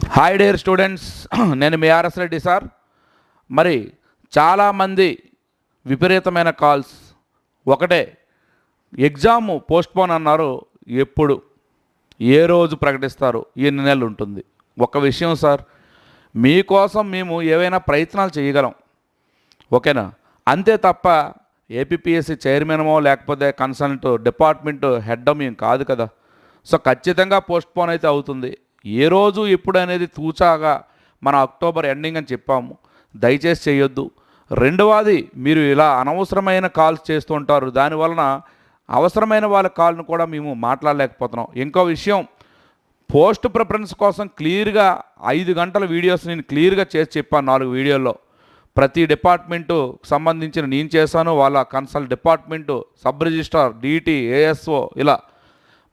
Hi dare students నేను మీ RS Reddy sir. మరి చాలామంది విపరీతమైన కాల్స్. ఒకటే ఎగ్జామ్ పోస్ట్పోన్ అన్నారు ఎప్పుడు? ఏ రోజు ప్రకటిస్తారు? ఎన్ని నెలలు ఉంటుంది? ఒక విషయం సార్ మీకోసం మేము ఏవైనా ప్రయత్నాలు చేయగలం. ఓకేనా? అంతే తప్ప ఏపీఎస్సి చైర్మనమో లేకపోతే కన్సల్ట్ డిపార్ట్మెంట్ హెడ్ మేము కాదు కదా. సో ఖచ్చితంగా పోస్ట్పోన్ అయితే అవుతుంది. ఏ రోజు ఎప్పుడు అనేది తూచాగా మన అక్టోబర్ ఎండింగ్ అని చెప్పాము. దయచేసి చేయొద్దు. రెండవది మీరు ఇలా అనవసరమైన కాల్స్ చేస్తుంటారు దానివలన అవసరమైన వాళ్ళ కాల్ను కూడా మేము మాట్లాడలేకపోతున్నాం. ఇంకో విషయం పోస్ట్ ప్రిఫరెన్స్ కోసం క్లియర్గా ఐదు గంటల వీడియోస్ నేను క్లియర్గా చేసి చెప్పాను నాలుగు వీడియోల్లో. ప్రతి డిపార్ట్మెంటు సంబంధించిన నేను చేశాను. వాళ్ళ consult department sub registrar DT ASO ఇలా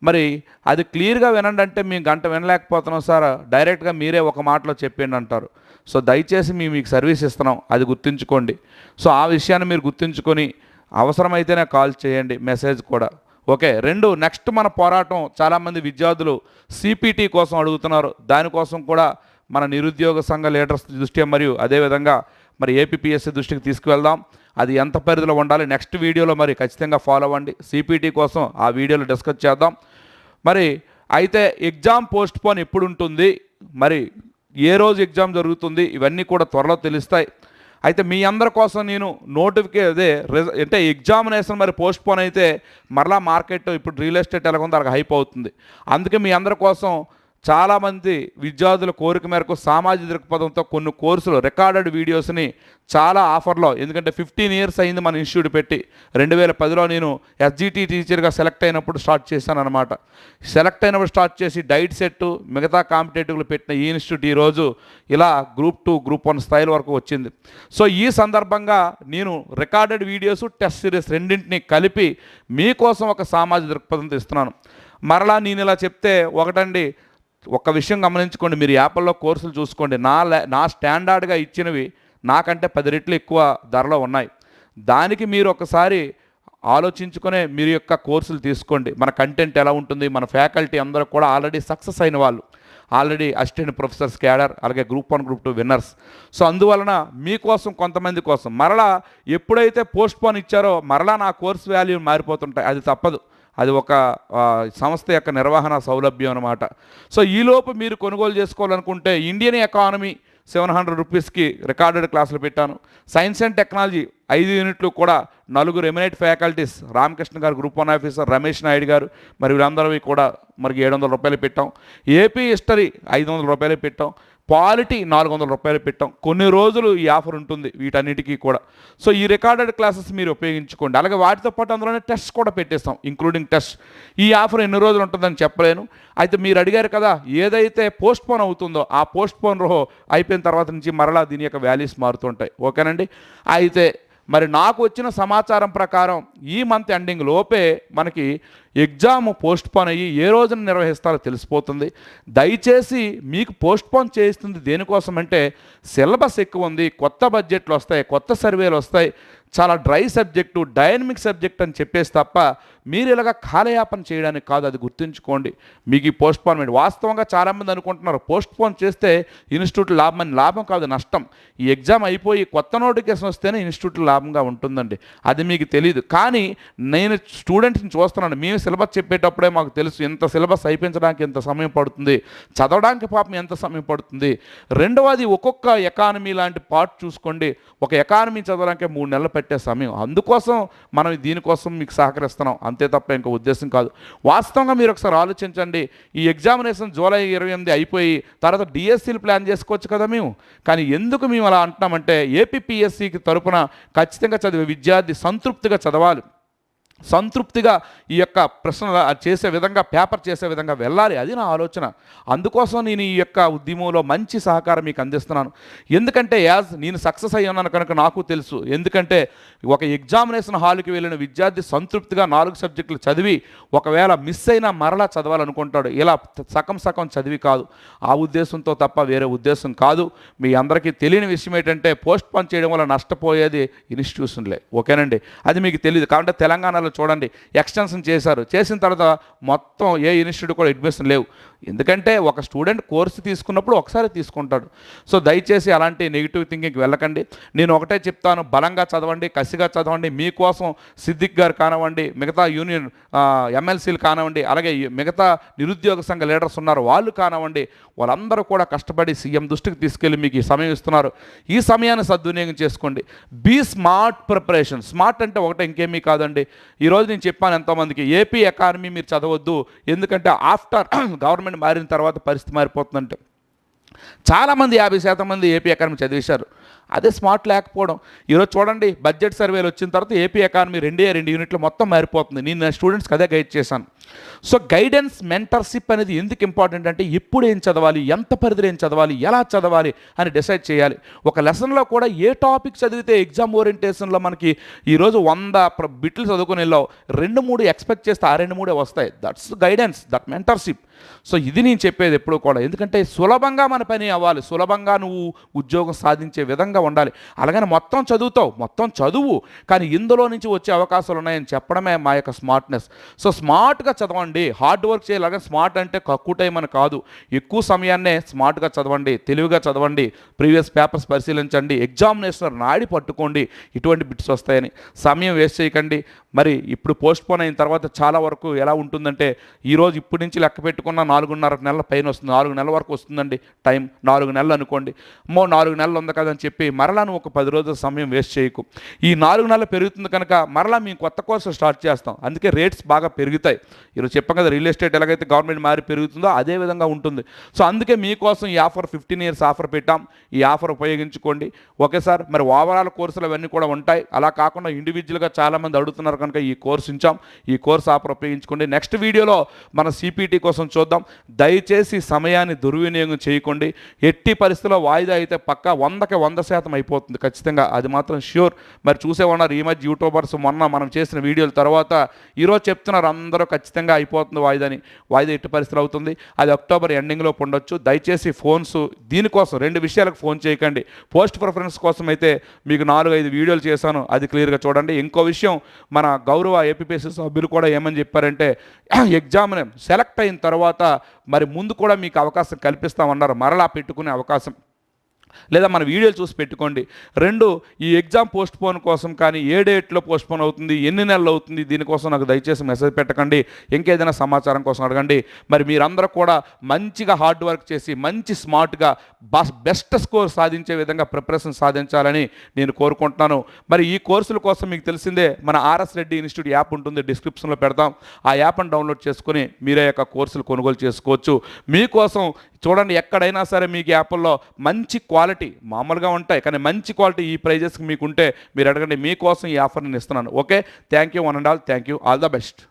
మరి అది క్లియర్గా వినండి అంటే మేము గంట వినలేకపోతున్నాం సార్. డైరెక్ట్గా మీరే ఒక మాటలో చెప్పండి అంటారు. సో దయచేసి మేము మీకు సర్వీస్ ఇస్తున్నాం. అది గుర్తుంచుకోండి. సో ఆ విషయాన్ని మీరు గుర్తుంచుకొని అవసరమైతేనే కాల్ చేయండి. మెసేజ్ కూడా. ఓకే రెండు నెక్స్ట్ మన పోరాటం చాలామంది విద్యార్థులు సిపిటి కోసం అడుగుతున్నారు. దానికోసం కూడా మన నిరుద్యోగ సంఘ లీడర్స్ దృష్ట్యా మరియు అదేవిధంగా మరి ఏపీఎస్సీ దృష్టికి తీసుకువెళ్దాం. అది ఎంత పరిధిలో ఉండాలి? నెక్స్ట్ వీడియోలో మరి ఖచ్చితంగా ఫాలో అవ్వండి. సిపిటీ కోసం ఆ వీడియోలో డిస్కస్ చేద్దాం. మరి అయితే ఎగ్జామ్ పోస్ట్ పోన్ ఎప్పుడు ఉంటుంది మరి ఏ రోజు ఎగ్జామ్ జరుగుతుంది? ఇవన్నీ కూడా త్వరలో తెలుస్తాయి. అయితే మీ అందరి కోసం నేను నోటిఫికే అదే రిజ- అంటే ఎగ్జామినేషన్ మరి పోస్ట్ పోన్ అయితే మరలా మార్కెట్ ఇప్పుడు రియల్ ఎస్టేట్ ఎలా ఉందో అలాగ హైప్ అవుతుంది. అందుకే మీ అందరి కోసం చాలామంది విద్యార్థుల కోరిక మేరకు సామాజిక దృక్పథంతో కొన్ని కోర్సులు రికార్డెడ్ వీడియోస్ని చాలా ఆఫర్లో ఎందుకంటే ఫిఫ్టీన్ ఇయర్స్ అయింది మన ఇన్స్టిట్యూట్ పెట్టి. రెండు వేల పదిలో నేను ఎస్జిటి టీచర్గా సెలెక్ట్ అయినప్పుడు స్టార్ట్ చేశాను అనమాట సెలెక్ట్ అయినప్పుడు స్టార్ట్ చేసి డైట్ సెట్ మిగతా కాంపిటేటివ్లు పెట్టిన ఈ ఇన్స్టిట్యూట్ ఈరోజు ఇలా గ్రూప్ టూ గ్రూప్ వన్ స్థాయిల వరకు వచ్చింది. సో ఈ సందర్భంగా నేను రికార్డెడ్ వీడియోస్ టెస్ట్ సిరీస్ రెండింటిని కలిపి మీకోసం ఒక సామాజిక దృక్పథంతో ఇస్తున్నాను మరలా నేను ఇలా చెప్తే ఒకటండి ఒక విషయం గమనించుకోండి మీరు యాప్ల్లో కోర్సులు చూసుకోండి. నా నా స్టాండర్డ్గా ఇచ్చినవి నాకంటే పది రెట్లు ఎక్కువ ధరలో ఉన్నాయి. దానికి మీరు ఒకసారి ఆలోచించుకునే మీరు యొక్క కోర్సులు తీసుకోండి. మన కంటెంట్ ఎలా ఉంటుంది మన ఫ్యాకల్టీ అందరూ కూడా ఆల్రెడీ సక్సెస్ అయిన వాళ్ళు. ఆల్రెడీ అసిస్టెంట్ ప్రొఫెసర్స్ క్యాడర్ అలాగే group one group two winners. So అందువలన మీకోసం కొంతమంది కోసం. మరలా ఎప్పుడైతే పోస్ట్ పోన్ ఇచ్చారో మరలా నా కోర్స్ వాల్యూ మారిపోతుంటాయి. అది తప్పదు. అది ఒక సంస్థ యొక్క నిర్వహణ సౌలభ్యం అనమాట సో ఈలోపు మీరు కొనుగోలు చేసుకోవాలనుకుంటే ఇండియన్ ఎకానమీ సెవెన్ హండ్రెడ్ రూపీస్కి రికార్డెడ్ క్లాసులు పెట్టాను. సైన్స్ అండ్ టెక్నాలజీ ఐదు యూనిట్లు కూడా నలుగురు eminent faculties Ramakrishna garu group one officer Ramesh Naidu garu మరి వీళ్ళందరివి కూడా మరి ఏడు వందల రూపాయలు పెట్టాం. ఏపీ హిస్టరీ ఐదు వందల రూపాయలు పెట్టాం. క్వాలిటీ నాలుగు వందల రూపాయలు పెట్టాం. కొన్ని రోజులు ఈ ఆఫర్ ఉంటుంది వీటన్నిటికీ కూడా. సో ఈ రికార్డెడ్ క్లాసెస్ మీరు ఉపయోగించుకోండి. అలాగే వాటితో పాటు అందులోనే టెస్ట్ కూడా పెట్టేస్తాం ఇంక్లూడింగ్ టెస్ట్ ఈ ఆఫర్ ఎన్ని రోజులు ఉంటుందని చెప్పలేను. అయితే మీరు అడిగారు కదా ఏదైతే పోస్ట్ పోన్ అవుతుందో ఆ పోస్ట్ పోన్ రోహో అయిపోయిన తర్వాత నుంచి మరలా దీని యొక్క వాల్యూస్ మారుతుంటాయి ఓకేనండి? అయితే మరి నాకు వచ్చిన సమాచారం ప్రకారం ఈ మంత్ ఎండింగ్ లోపే మనకి ఎగ్జామ్ పోస్ట్పోన్ అయ్యి ఏ రోజున నిర్వహిస్తారో తెలిసిపోతుంది. దయచేసి మీకు పోస్ట్పోన్ చేస్తుంది దేనికోసం అంటే సిలబస్ ఎక్కువ ఉంది కొత్త బడ్జెట్లు వస్తాయి కొత్త సర్వేలు వస్తాయి. చాలా డ్రై సబ్జెక్టు డైనమిక్ సబ్జెక్ట్ అని చెప్పేసి తప్ప మీరు ఇలాగ కాలయాపన చేయడానికి కాదు అది గుర్తుంచుకోండి. మీకు ఈ పోస్ట్పోన్మెంట్ వాస్తవంగా చాలామంది అనుకుంటున్నారు. పోస్ట్పోన్ చేస్తే ఇన్స్టిట్యూట్ లాభం అని లాభం కాదు నష్టం. ఈ ఎగ్జామ్ అయిపోయి కొత్త నోటిఫికేషన్ వస్తేనే ఇన్స్టిట్యూట్ లాభంగా ఉంటుందండి. అది మీకు తెలియదు కానీ నేను స్టూడెంట్స్ని చూస్తున్నాను. మేము సిలబస్ చెప్పేటప్పుడే మాకు తెలుసు ఎంత సిలబస్ అయిపించడానికి ఎంత సమయం పడుతుంది చదవడానికి పాపం ఎంత సమయం పడుతుంది. రెండవది ఒక్కొక్క ఎకానమీ లాంటి పార్ట్ చూసుకోండి. ఒక ఎకానమీ చదవడానికి మూడు నెలల పెట్టే సమయం. అందుకోసం మనం దీనికోసం మీకు సహకరిస్తున్నాం. అంతే తప్ప ఇంకో ఉద్దేశం కాదు. వాస్తవంగా మీరు ఒకసారి ఆలోచించండి. ఈ ఎగ్జామినేషన్ జూలై ఇరవై ఎనిమిది అయిపోయి తర్వాత డిఎస్సీలు ప్లాన్ చేసుకోవచ్చు కదా మేము. కానీ ఎందుకు మేము అలా అంటున్నామంటే ఏపీపీఎస్సీకి తరపున ఖచ్చితంగా చదివే విద్యార్థి సంతృప్తిగా చదవాలి. సంతృప్తిగా ఈ యొక్క ప్రశ్నలు చేసే విధంగా పేపర్ చేసే విధంగా వెళ్ళాలి. అది నా ఆలోచన. అందుకోసం నేను ఈ యొక్క ఉద్యమంలో మంచి సహకారం మీకు అందిస్తున్నాను. ఎందుకంటే యాజ్ నేను సక్సెస్ అయ్యి ఉన్నాను కనుక నాకు తెలుసు. ఎందుకంటే ఒక ఎగ్జామినేషన్ హాల్కి వెళ్ళిన విద్యార్థి సంతృప్తిగా నాలుగు సబ్జెక్టులు చదివి ఒకవేళ మిస్ అయినా మరలా చదవాలనుకుంటాడు. ఇలా సగం సగం చదివి కాదు. ఆ ఉద్దేశంతో తప్ప వేరే ఉద్దేశం కాదు. మీ అందరికీ తెలియని విషయం ఏంటంటే పోస్ట్ పోన్ చేయడం వల్ల నష్టపోయేది ఇన్స్టిట్యూషన్లే. ఓకేనండి? అది మీకు తెలియదు కాబట్టి తెలంగాణలో టైంలో చూడండి. ఎక్స్టెన్షన్ చేశారు. చేసిన తర్వాత మొత్తం ఏ ఇన్స్టిట్యూట్ కూడా అడ్మిషన్ లేవు. ఎందుకంటే ఒక స్టూడెంట్ కోర్సు తీసుకున్నప్పుడు ఒకసారి తీసుకుంటాడు. సో దయచేసి అలాంటి నెగిటివ్ థింకింగ్కి వెళ్ళకండి. నేను ఒకటే చెప్తాను. బలంగా చదవండి కసిగా చదవండి మీకోసం సిద్దిక్ గారు కానివ్వండి మిగతా యూనియన్ ఎమ్మెల్సీలు కానివ్వండి అలాగే మిగతా నిరుద్యోగ సంఘ లీడర్స్ ఉన్నారు వాళ్ళు కానివ్వండి వాళ్ళందరూ కూడా కష్టపడి సీఎం దృష్టికి తీసుకెళ్ళి మీకు ఈ సమయం ఇస్తున్నారు. ఈ సమయాన్ని సద్వినియోగం చేసుకోండి. బీ స్మార్ట్ ప్రిపరేషన్ స్మార్ట్ అంటే ఒకటే ఇంకేమీ కాదండి. ఈరోజు నేను చెప్పాను ఎంతోమందికి ఏపీ ఎకానమీ మీరు చదవద్దు ఎందుకంటే ఆఫ్టర్ గవర్నమెంట్ మారిన తర్వాత పరిస్థితి మారిపోతుందంటే. చాలామంది యాభై శాతం మంది ఏపీ ఎకానమీ చదివేశారు. అదే స్మార్ట్ లేకపోవడం. ఈరోజు చూడండి బడ్జెట్ సర్వేలు వచ్చిన తర్వాత ఏపీ ఎకానమీ రెండే రెండు యూనిట్లు మొత్తం మారిపోతుంది. నేను నా స్టూడెంట్స్కి అదే గైడ్ చేశాను. సో గైడెన్స్ మెంటర్షిప్ అనేది ఎందుకు ఇంపార్టెంట్ అంటే ఎప్పుడు ఏం చదవాలి ఎంత పరిధిలో ఏం చదవాలి ఎలా చదవాలి అని డిసైడ్ చేయాలి. ఒక లెసన్లో కూడా ఏ టాపిక్ చదివితే ఎగ్జామ్ ఓరియంటేషన్లో మనకి ఈరోజు వంద ప్ర- బిట్లు చదువుకుని వెళ్ళావు రెండు మూడు ఎక్స్పెక్ట్ చేస్తే ఆ రెండు మూడే వస్తాయి. That's guidance that mentorship so ఇది నేను చెప్పేది ఎప్పుడు కూడా. ఎందుకంటే సులభంగా మన పని అవ్వాలి. సులభంగా నువ్వు ఉద్యోగం సాధించే విధంగా ఉండాలి. అలాగని మొత్తం చదువుతావు మొత్తం చదువు కానీ ఇందులో నుంచి వచ్చే అవకాశాలు ఉన్నాయని చెప్పడమే మా యొక్క స్మార్ట్నెస్ సో స్మార్ట్గా చదవండి. హార్డ్ వర్క్ చేయాలి స్మార్ట్ అంటే తక్కువ టైం అని కాదు. ఎక్కువ సమయాన్నే స్మార్ట్గా చదవండి. తెలివిగా చదవండి. ప్రీవియస్ పేపర్స్ పరిశీలించండి. ఎగ్జామినేషన్ నాడి పట్టుకోండి. ఇటువంటి బిట్స్ వస్తాయని. సమయం వేస్ట్ చేయకండి. మరి ఇప్పుడు పోస్ట్ పోన్ అయిన తర్వాత చాలా వరకు ఎలా ఉంటుందంటే ఈరోజు ఇప్పటి నుంచి లెక్క పెట్టుకున్న నాలుగున్నర నెలల పైన వస్తుంది. నాలుగు నెలల వరకు వస్తుందండి టైం. నాలుగు నెలలు అనుకోండి. మో నాలుగు నెలలు ఉంది కదా అని చేయి మరలా నువ్వు ఒక పది రోజుల సమయం వేస్ట్ చేయకు. ఈ నాలుగు నెలలు పెరుగుతుంది కనుక మరలా మేము కొత్త కోర్సు స్టార్ట్ చేస్తాం. అందుకే రేట్స్ బాగా పెరుగుతాయి. ఈరోజు చెప్పాం కదా రియల్ ఎస్టేట్ ఎలాగైతే గవర్నమెంట్ మారి పెరుగుతుందో అదే విధంగా ఉంటుంది. సో అందుకే మీకోసం ఈ ఆఫర్ ఫిఫ్టీన్ ఇయర్స్ ఆఫర్ పెట్టాం. ఈ ఆఫర్ ఉపయోగించుకోండి. ఓకే సార్ మరి ఓవరాల్ కోర్సులు అవన్నీ కూడా ఉంటాయి. అలా కాకుండా ఇండివిజువల్గా చాలామంది అడుగుతున్నారు కనుక ఈ కోర్స్ ఉంచాం. ఈ కోర్స్ ఆఫర్ ఉపయోగించుకోండి. నెక్స్ట్ వీడియోలో మన సిపిటి కోసం చూద్దాం. దయచేసి సమయాన్ని దుర్వినియోగం చేయకండి. ఎట్టి పరిస్థితుల్లో వాయిదా అయితే పక్కా వందకి వంద శాతం అయిపోతుంది. ఖచ్చితంగా అది మాత్రం ష్యూర్ మరి చూసే ఉన్నారు ఈ మధ్య యూట్యూబర్స్ మొన్న మనం చేసిన వీడియోల తర్వాత ఈరోజు చెప్తున్నారు అందరూ ఖచ్చితంగా అయిపోతుంది వాయిదాని వాయిదా ఎట్టి పరిస్థితులు అవుతుంది. అది అక్టోబర్ ఎండింగ్లో ఉండొచ్చు. దయచేసి ఫోన్స్ దీనికోసం రెండు విషయాలకు ఫోన్ చేయకండి. పోస్ట్ ప్రిఫరెన్స్ కోసం అయితే మీకు నాలుగు ఐదు వీడియోలు చేశాను. అది క్లియర్గా చూడండి. ఇంకో విషయం మన గౌరవ ఏపీపీఎస్సీ సభ్యులు కూడా ఏమని చెప్పారంటే ఎగ్జామ్ సెలెక్ట్ అయిన తర్వాత మరి ముందు కూడా మీకు అవకాశం కల్పిస్తామన్నారు. మరలా పెట్టుకునే అవకాశం లేదా మన వీడియోలు చూసి పెట్టుకోండి. రెండు ఈ ఎగ్జామ్ పోస్ట్ పోన్ కోసం కానీ ఏ డేట్లో పోస్ట్ పోన్ అవుతుంది ఎన్ని నెలలు అవుతుంది దీనికోసం నాకు దయచేసి మెసేజ్ పెట్టకండి. ఇంకేదైనా సమాచారం కోసం అడగండి. మరి మీరందరూ కూడా మంచిగా హార్డ్ వర్క్ చేసి మంచి స్మార్ట్గా బస్ బెస్ట్ స్కోర్ సాధించే విధంగా ప్రిపరేషన్ సాధించాలని నేను కోరుకుంటున్నాను. మరి ఈ కోర్సుల కోసం మీకు తెలిసిందే మన ఆర్ఎస్ రెడ్డి ఇన్స్టిట్యూట్ యాప్ ఉంటుంది డిస్క్రిప్షన్లో పెడతాం. ఆ యాప్ని డౌన్లోడ్ చేసుకొని మీరే యొక్క కోర్సులు కొనుగోలు చేసుకోవచ్చు. మీకోసం చూడండి ఎక్కడైనా సరే మీకు యాప్ల్లో మంచి క్వాలిటీ మామూలుగా ఉంటాయి కానీ మంచి క్వాలిటీ ఈ ప్రైజెస్కి మీకుంటే మీరు అడగండి మీకోసం ఈ ఆఫర్ నేను ఇస్తున్నాను. Okay? Thank you one and all thank you all the best.